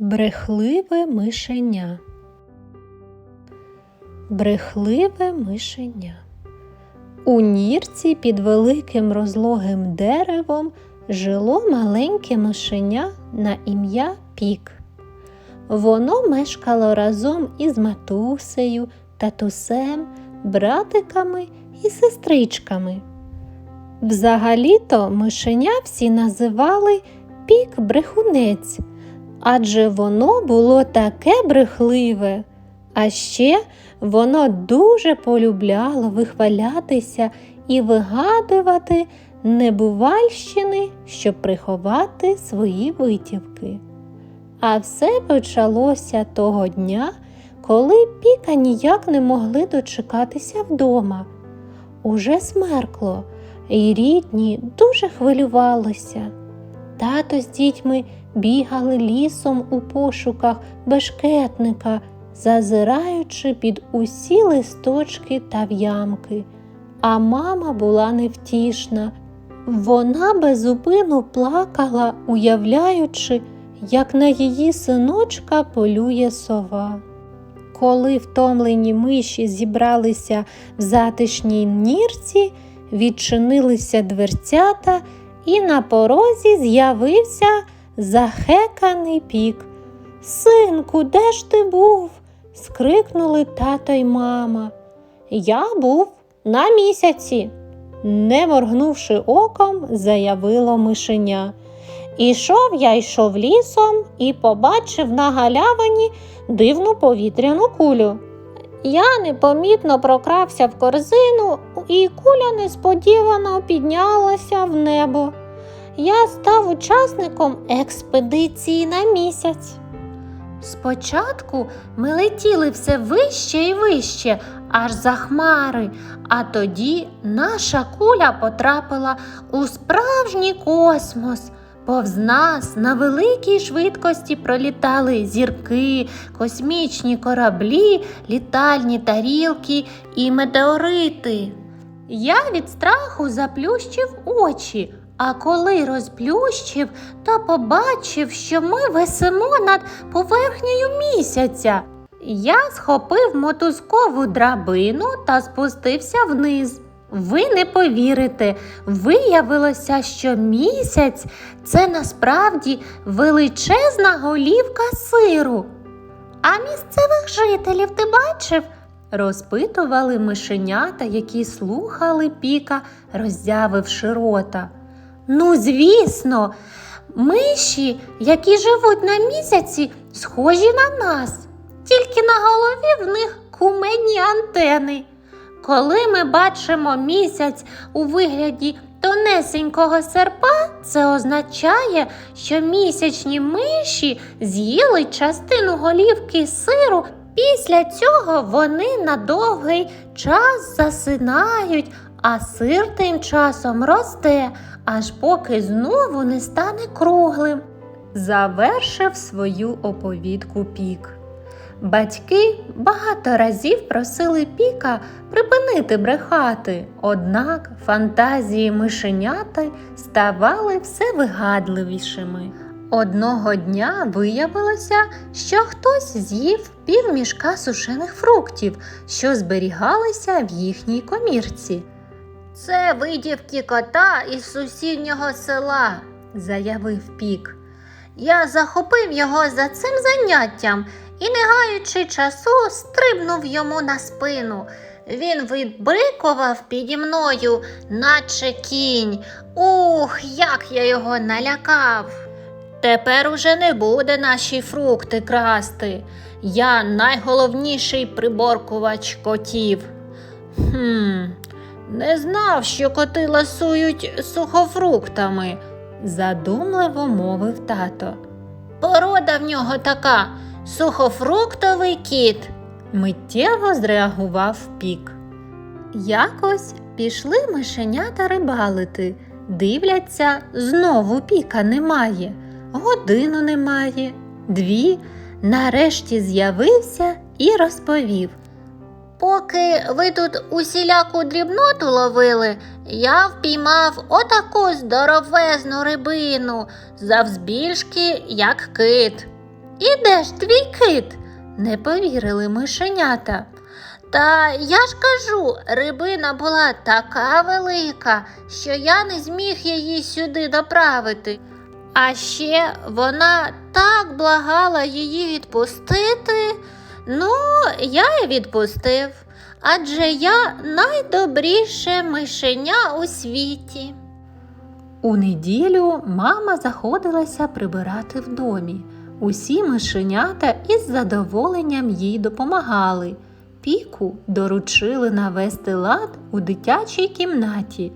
Брехливе мишеня. Брехливе мишеня. У нірці під великим розлогим деревом жило маленьке мишеня на ім'я Пік. Воно мешкало разом із матусею, татусем, братиками і сестричками. Взагалі-то мишеня всі називали Пік брехунець, адже воно було таке брехливе. А ще воно дуже полюбляло вихвалятися і вигадувати небувальщини, щоб приховати свої витівки. А все почалося того дня, коли Піка ніяк не могли дочекатися вдома. Уже смеркло, і рідні дуже хвилювалися. Тато з дітьми бігали лісом у пошуках бешкетника, зазираючи під усі листочки та в'ямки. А мама була невтішна. Вона безупину плакала, уявляючи, як на її синочка полює сова. Коли втомлені миші зібралися в затишній нірці, відчинилися дверцята, і на порозі з'явився захеканий пік. Синку, де ж ти був? скрикнули тато й мама. Я був на місяці, не моргнувши оком, заявило мишеня. Ішов я йшов лісом і побачив на галявині дивну повітряну кулю. Я непомітно прокрався в корзину, і куля несподівано піднялася в небо. Я став учасником експедиції на місяць. Спочатку ми летіли все вище і вище, аж за хмари, а тоді наша куля потрапила у справжній космос. Повз нас на великій швидкості пролітали зірки, космічні кораблі, літальні тарілки і метеорити. Я від страху заплющив очі, а коли розплющив, то побачив, що ми висимо над поверхнею місяця. Я схопив мотузкову драбину та спустився вниз. Ви не повірите, виявилося, що місяць це насправді величезна голівка сиру. А місцевих жителів ти бачив? розпитували мишенята, які слухали піка, роззявивши рота. Ну, звісно, миші, які живуть на місяці, схожі на нас, тільки на голові в них кумедні антени. Коли ми бачимо місяць у вигляді тонесенького серпа, це означає, що місячні миші з'їли частину голівки сиру. Після цього вони на довгий час засинають, а сир тим часом росте, аж поки знову не стане круглим. Завершив свою оповідку пік. Батьки багато разів просили Піка припинити брехати, однак фантазії мишеняти ставали все вигадливішими. Одного дня виявилося, що хтось з'їв півмішка сушених фруктів, що зберігалися в їхній комірці. Це видівки кота із сусіднього села, заявив Пік. Я захопив його за цим заняттям і, не гаючи часу, стрибнув йому на спину. Він вибрикував піді мною, наче кінь. Ух, як я його налякав. Тепер уже не буде наші фрукти красти. Я найголовніший приборкувач котів. Хм, не знав, що коти ласують сухофруктами, задумливо мовив тато. Порода в нього така сухофруктовий кіт, миттєво зреагував пік. Якось пішли мишенята рибалити. Дивляться, знову піка немає, годину немає, дві. Нарешті з'явився і розповів. Поки ви тут усіляку дрібноту ловили, я впіймав отаку здоровезну рибину, завзбільшки, як кит. І де ж твій кит? не повірили мишенята. Та я ж кажу, рибина була така велика, що я не зміг її сюди доправити. А ще вона так благала її відпустити. Ну, я відпустив, адже я найдобріше мишеня у світі. У неділю мама заходилася прибирати в домі. Усі мишенята із задоволенням їй допомагали. Піку доручили навести лад у дитячій кімнаті.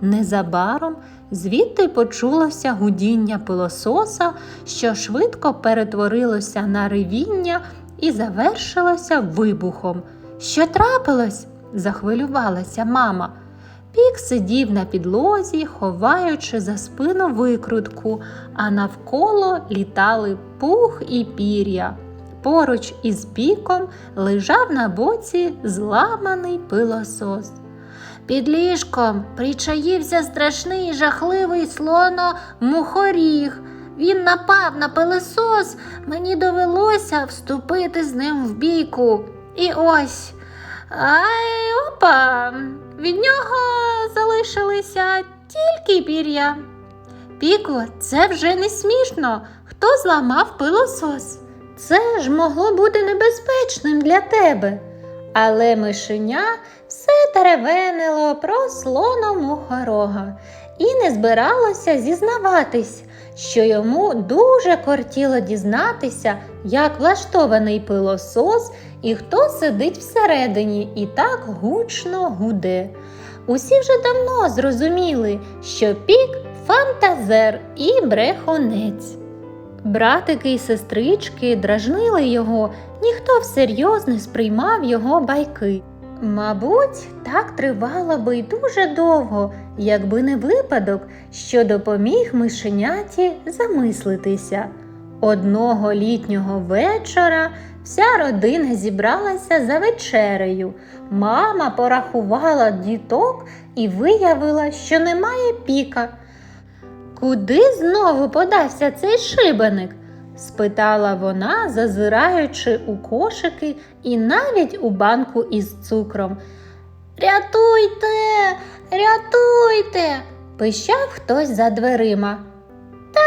Незабаром звідти почулося гудіння пилососа, що швидко перетворилося на ревіння і завершилося вибухом. Що трапилось? захвилювалася мама. Пік сидів на підлозі, ховаючи за спину викрутку, а навколо літали пух і пір'я. Поруч із піком лежав на боці зламаний пилосос. Під ліжком причаївся страшний жахливий слоно мухоріг. Він напав на пилосос, мені довелося вступити з ним в бійку. І ось. Ай, опа! Від нього залишилися тільки пір'я. Піку, це вже не смішно. Хто зламав пилосос? Це ж могло бути небезпечним для тебе. Але мишеня все теревенило про слона мухорога і не збиралося зізнаватись, що йому дуже кортіло дізнатися, як влаштований пилосос і хто сидить всередині і так гучно гуде. Усі вже давно зрозуміли, що пік фантазер і брехунець. Братики і сестрички дражнили його, ніхто всерйоз не сприймав його байки. Мабуть, так тривало би й дуже довго, якби не випадок, що допоміг мишеняті замислитися. Одного літнього вечора вся родина зібралася за вечерею. Мама порахувала діток і виявила, що немає піка. Куди знову подався цей шибеник? Спитала вона, зазираючи у кошики і навіть у банку із цукром. Рятуйте, рятуйте, пищав хтось за дверима. Та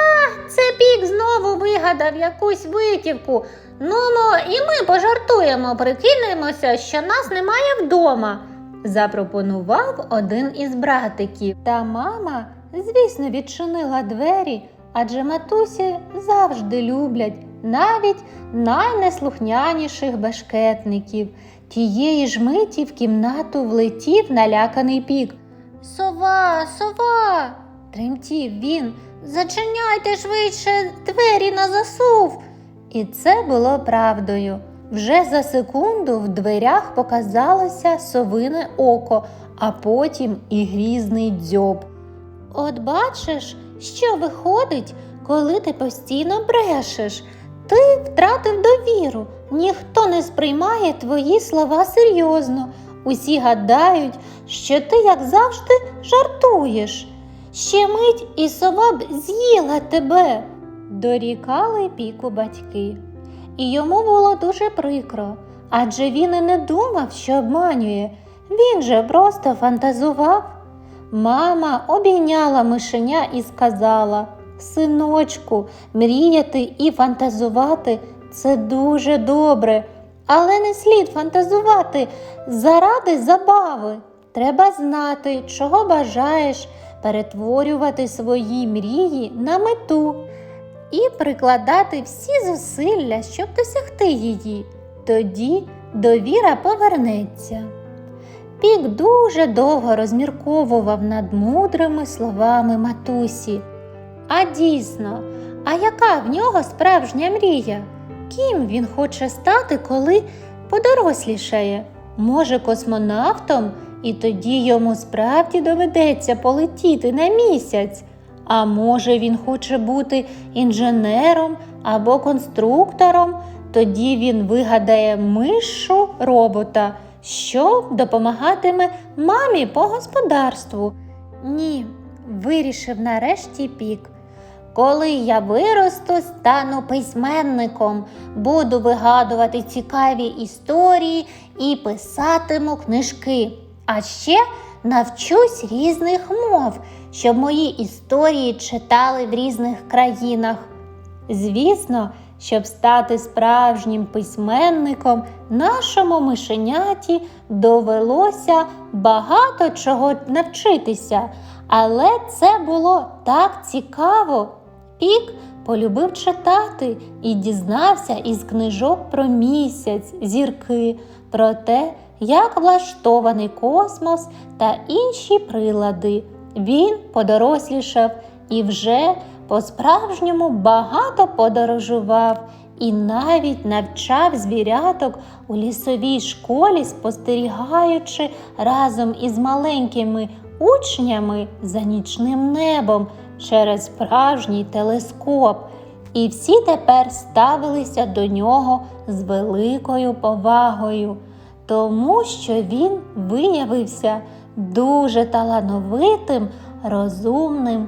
це пік знову вигадав якусь витівку. Нумо, і ми пожартуємо, прикинемося, що нас немає вдома, запропонував один із братиків. Та мама, звісно, відчинила двері, адже матусі завжди люблять навіть найнеслухняніших бешкетників. Тієї ж миті в кімнату влетів наляканий пік. Сова, сова, тремтів він. Зачиняйте швидше двері на засув. І це було правдою. Вже за секунду в дверях показалося совине око, а потім і грізний дзьоб. От бачиш, що виходить, коли ти постійно брешеш. Ти втратив довіру, ніхто не сприймає твої слова серйозно. Усі гадають, що ти, як завжди, жартуєш. Ще мить і сова б з'їла тебе, дорікали піку батьки. І йому було дуже прикро, адже він і не думав, що обманює, він же просто фантазував. Мама обійняла мишеня і сказала Синочку, мріяти і фантазувати це дуже добре, але не слід фантазувати заради забави. Треба знати, чого бажаєш, перетворювати свої мрії на мету і прикладати всі зусилля, щоб досягти її. Тоді довіра повернеться. Пік дуже довго розмірковував над мудрими словами матусі. А дійсно, а яка в нього справжня мрія? Ким він хоче стати, коли подорослішає? Може, космонавтом, і тоді йому справді доведеться полетіти на місяць. А може, він хоче бути інженером або конструктором, тоді він вигадає мишу робота, що допомагатиме мамі по господарству. Ні, вирішив нарешті пік. Коли я виросту, стану письменником, буду вигадувати цікаві історії і писатиму книжки. А ще навчусь різних мов, щоб мої історії читали в різних країнах. Звісно, щоб стати справжнім письменником, нашому мишеняті довелося багато чого навчитися, але це було так цікаво. Пік полюбив читати і дізнався із книжок про місяць, зірки, про те, як влаштований космос та інші прилади. Він подорослішав і вже по-справжньому багато подорожував і навіть навчав звіряток у лісовій школі, спостерігаючи разом із маленькими учнями за нічним небом через справжній телескоп. І всі тепер ставилися до нього з великою повагою, тому що він виявився дуже талановитим, розумним